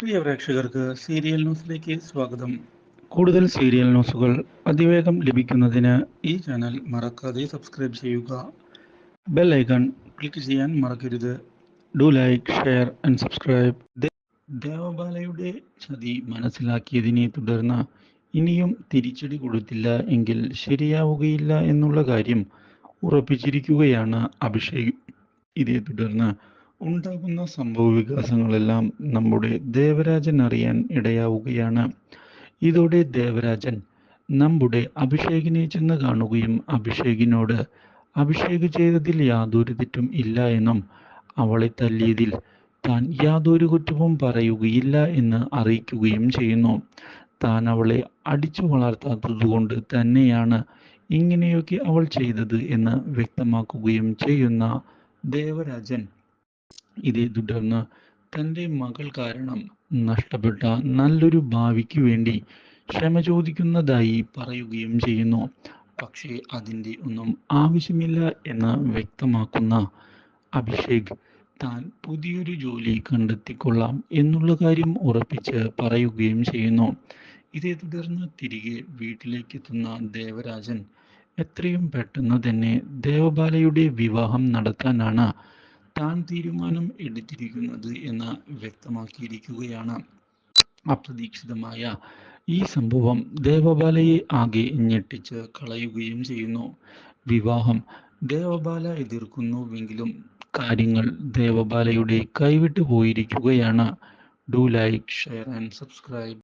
പ്രിയ പ്രേക്ഷകർക്ക് സീരിയൽ ന്യൂസിലേക്ക് സ്വാഗതം. കൂടുതൽ സീരിയൽ ന്യൂസുകൾ അതിവേഗം ലഭിക്കുന്നതിന് ഈ ചാനൽ മറക്കാതെ സബ്സ്ക്രൈബ് ചെയ്യുക. ബെൽ ഐക്കൺ ക്ലിക്ക് ചെയ്യാൻ മറക്കരുത്. Do like share and subscribe. ദേവബാലയുടെ ചതി മനസ്സിലാക്കിയതിനെ തുടർന്ന് ഇനിയും തിരിച്ചടി കൊടുത്തില്ല എങ്കിൽ ശരിയാവുകയില്ല എന്നുള്ള കാര്യം ഉറപ്പിച്ചിരിക്കുകയാണ് അഭിഷേക്. ഇതേ തുടർന്ന് ഉണ്ടാകുന്ന സംഭവ വികാസങ്ങളെല്ലാം നമ്മുടെ ദേവരാജൻ അറിയാൻ ഇടയാവുകയാണ്. ഇതോടെ ദേവരാജൻ നമ്മുടെ അഭിഷേകിനെ ചെന്ന് കാണുകയും അഭിഷേകിനോട് അഭിഷേക് ചെയ്തതിൽ യാതൊരു തെറ്റും ഇല്ല എന്നും അവളെ തല്ലിയതിൽ താൻ യാതൊരു കുറ്റവും പറയുകയില്ല എന്ന് അറിയിക്കുകയും ചെയ്യുന്നു. താൻ അവളെ അടിച്ചു വളർത്താത്തതുകൊണ്ട് തന്നെയാണ് ഇങ്ങനെയൊക്കെ അവൾ ചെയ്തത് എന്ന് വ്യക്തമാക്കുകയും ചെയ്യുന്ന ദേവരാജൻ ഇതേ തുടർന്ന് തന്റെ മകൾ കാരണം നഷ്ടപ്പെട്ട നല്ലൊരു ഭാവിക്ക് വേണ്ടി ക്ഷമ ചോദിക്കുന്നതായി പറയുകയും ചെയ്യുന്നു. പക്ഷേ അതിന്റെ ഒന്നും ആവശ്യമില്ല എന്ന് വ്യക്തമാക്കുന്ന അഭിഷേക് താൻ പുതിയൊരു ജോലി കണ്ടെത്തിക്കൊള്ളാം എന്നുള്ള കാര്യം ഉറപ്പിച്ച് പറയുകയും ചെയ്യുന്നു. ഇതേ തുടർന്ന് തിരികെ വീട്ടിലേക്ക് എത്തുന്ന ദേവരാജൻ എത്രയും പെട്ടെന്ന് തന്നെ ദേവബാലയുടെ വിവാഹം നടത്താനാണ് താൻ തീരുമാനം എടുത്തിരിക്കുന്നത് എന്ന് വ്യക്തമാക്കിയിരിക്കുകയാണ് അപ്രതീക്ഷിതമായ ഈ സംഭവം. ദേവബാലയെ ആകെ ഞെട്ടിച്ച് കളയുകയും ചെയ്യുന്നു. വിവാഹം ദേവബാല എതിർക്കുന്നുവെങ്കിലും കാര്യങ്ങൾ ദേവബാലയുടെ കൈവിട്ടു പോയിരിക്കുകയാണ്. Do like share and subscribe.